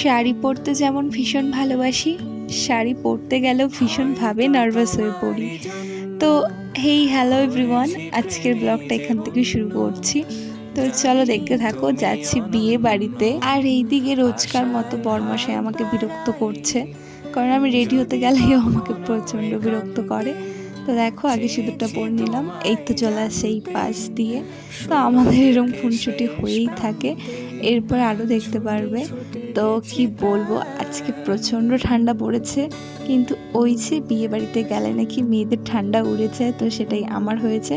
শাড়ি পরতে যেমন ভীষণ ভালোবাসি, শাড়ি পরতে গেলেও ভীষণভাবে নার্ভাস হয়ে পড়ি। তো হেই হ্যালো এভরিওয়ান আজকের ব্লগটা এখান থেকে শুরু করছি। তো চলো দেখতে থাকো, যাচ্ছি বিয়ে বাড়িতে। আর এই দিকে রোজকার মতো বরমাসায় আমাকে বিরক্ত করছে। কারণ আমি রেডি হতে গেলেও আমাকে প্রচণ্ড বিরক্ত করে। তো দেখো, আগে সিঁদুরটা পরে নিলাম, এই তো চলে আসে এই পাশ দিয়ে। তো আমাদের এরকম খুনসুটি হয়েই থাকে। এরপর আরও দেখতে পারবে। তো কি বলব, আজকে প্রচণ্ড ঠান্ডা পড়েছে, কিন্তু ওই যে বিয়ে বাড়িতে গেলে নাকি মেয়েদের ঠান্ডা উড়েছে, তো সেটাই আমার হয়েছে।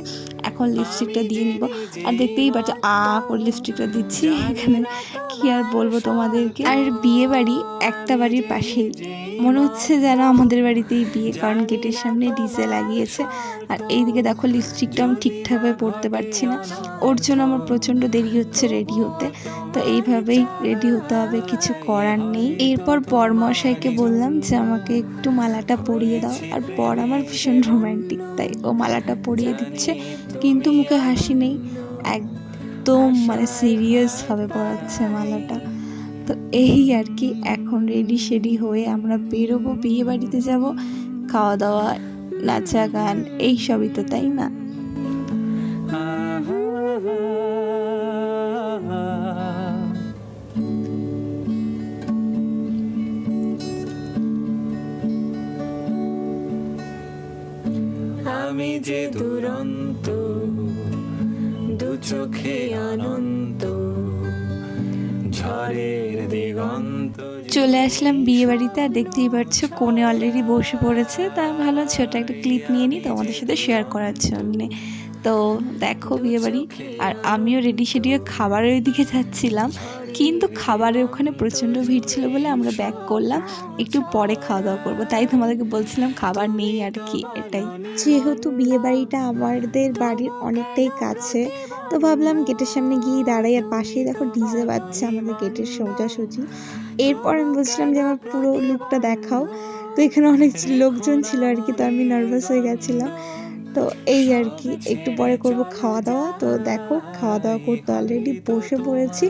এখন লিপস্টিকটা দিয়ে নিব। আর দেখতেই পাচ্ছ, আ করে লিপস্টিকটা দিচ্ছি এখানে। কি আর বলব তোমাদেরকে? আর বিয়ে বাড়ি একটা বাড়ির পাশেই মনে হচ্ছে যেন আমাদের বাড়িতেই বিয়ে, কারণ গেটের সামনে ডিজে লাগিয়েছে। আর এইদিকে দেখো লিপস্টিকটা আমি ঠিকঠাকভাবে পরতে পারছি না। ওর জন্য আমার প্রচণ্ড দেরি হচ্ছে রেডি হতে। তো এইভাবেই রেডি হতে হবে, কিছু করার নেই। এরপর বরমশাইকে বললাম যে, আমাকে একটু মালাটা পরিয়ে দাও। আর বর আমার ভীষণ রোম্যান্টিক তাই ও মালাটা পরিয়ে দিচ্ছে। কিন্তু মুখে হাসি নেই। একদম মানে সিরিয়াসভাবে পড়াচ্ছে মালাটা। তো এই আর কি, এখন রেডি শেডি হয়ে আমরা বেরোবো, বিয়ে বাড়িতে যাব খাওয়া দাওয়া নাচা, গান, এই সবই তো, তাই না? আমি যে দুরন্ত চোখে অনন্ত ঝড়ের দিগন্ত চলে আসলাম বিয়ে বাড়িতে আর দেখতেই পাচ্ছ কোণে অলরেডি বসে পড়েছে। তা ভালো ভালো ছোট একটা ক্লিপ নিয়ে নিই তোমাদের সাথে শেয়ার করার জন্যে। তো দেখো বিয়ে বাড়ি আর আমিও রেডি সেডিও খাবারের দিকে যাচ্ছিলাম, কিন্তু খাবারের ওখানে প্রচণ্ড ভিড় ছিল বলে আমরা ব্যাক করলাম। একটু পরে খাওয়া দাওয়া করব, তাই তোমাদেরকে বলছিলাম খাবার নেই আর কি, এটাই। যেহেতু বিয়ে বাড়িটা আমাদের বাড়ির অনেকটাই কাছে, তো ভাবলাম গেটের সামনে গিয়ে দাঁড়াই। আর পাশেই দেখো ডিজে বাজছে আমাদের গেটের সোজাসুজি। এরপর আমি বলছিলাম যে, আমার পুরো লুকটা দেখাও। তো এখানে অনেক লোকজন ছিল আর কি, তো আমি নার্ভাস হয়ে গেছিলাম। তো এই আর কি একটু পরে করব খাওয়া দাওয়া তো দেখো খাওয়া দাওয়া করতে অলরেডি বসে পড়েছি।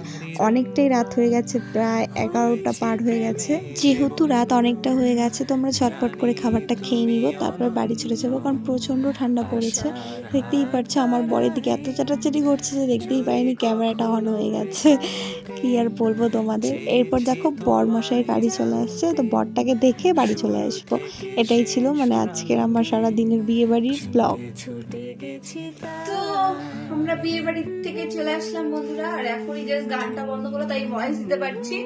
অনেকটাই রাত হয়ে গেছে, প্রায় এগারোটা পার হয়ে গেছে। যেহেতু রাত অনেকটা হয়ে গেছে তো আমরা ছটপট করে খাবারটা খেয়ে নিব, তারপর বাড়ি চলে যাব, কারণ প্রচণ্ড ঠান্ডা পড়েছে। দেখতেই পারছ, আমার বরের দিকে এত চাটাচাটি করছে যে দেখতেই পাইনি ক্যামেরাটা অন হয়ে গেছে। কি আর বলব তোমাদের? এরপর দেখো বর মশাই গাড়ি চলে আসছে, তো বরটাকে দেখে বাড়ি চলে আসব। এটাই ছিল মানে আজকের আমার সারা দিনের বিয়ে বাড়ির ব্লগ তো। আমরা বিয়ে বাড়ি থেকে চলে আসলাম বন্ধুরা, আর এখনই জাস্ট গানটা বন্ধ করে তাই ভয়েস দিতে পারছি।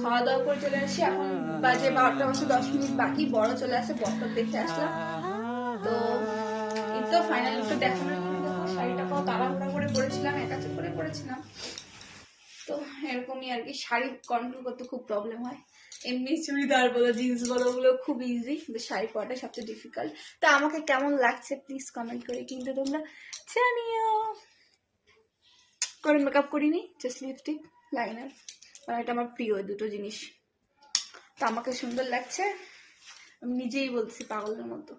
খাওয়া দাওয়া করে চলে আসছি এখন বাজে বারোটা বছর দশ মিনিট বাকি, বড় চলে আসে বরটা দেখতে আসলাম। তো এই তো ফাইনাল দেখানোর শাড়িটা পাও তাড়াহুড়া করে পরেছিলাম, একাচে করে পরেছিলাম। তো এরকমই আর কি শাড়ি কন্ট্রোল করতে খুব প্রবলেম হয়। এমনি চুড়িদার বলো জিন্স বলো, ওগুলো খুব ইজি কিন্তু শাড়ি পরাটা সবচেয়ে ডিফিকাল্ট তো আমাকে কেমন লাগছে প্লিজ কমেন্ট করে কিন্তু তোমরা জানিও। করে মেকআপ করিনি জাস্ট লিপস্টিক লাইনার এটা আমার প্রিয় দুটো জিনিস। তো আমাকে সুন্দর লাগছে। আমি নিজেই বলছি পাগলের মতো।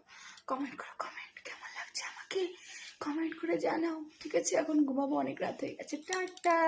কমেন্ট করো কমেন্ট কেমন লাগছে আমাকে? কমেন্ট করে জানাও। ঠিক আছে, এখন ঘুমাবো, অনেক রাত হয়ে গেছে। টাটা!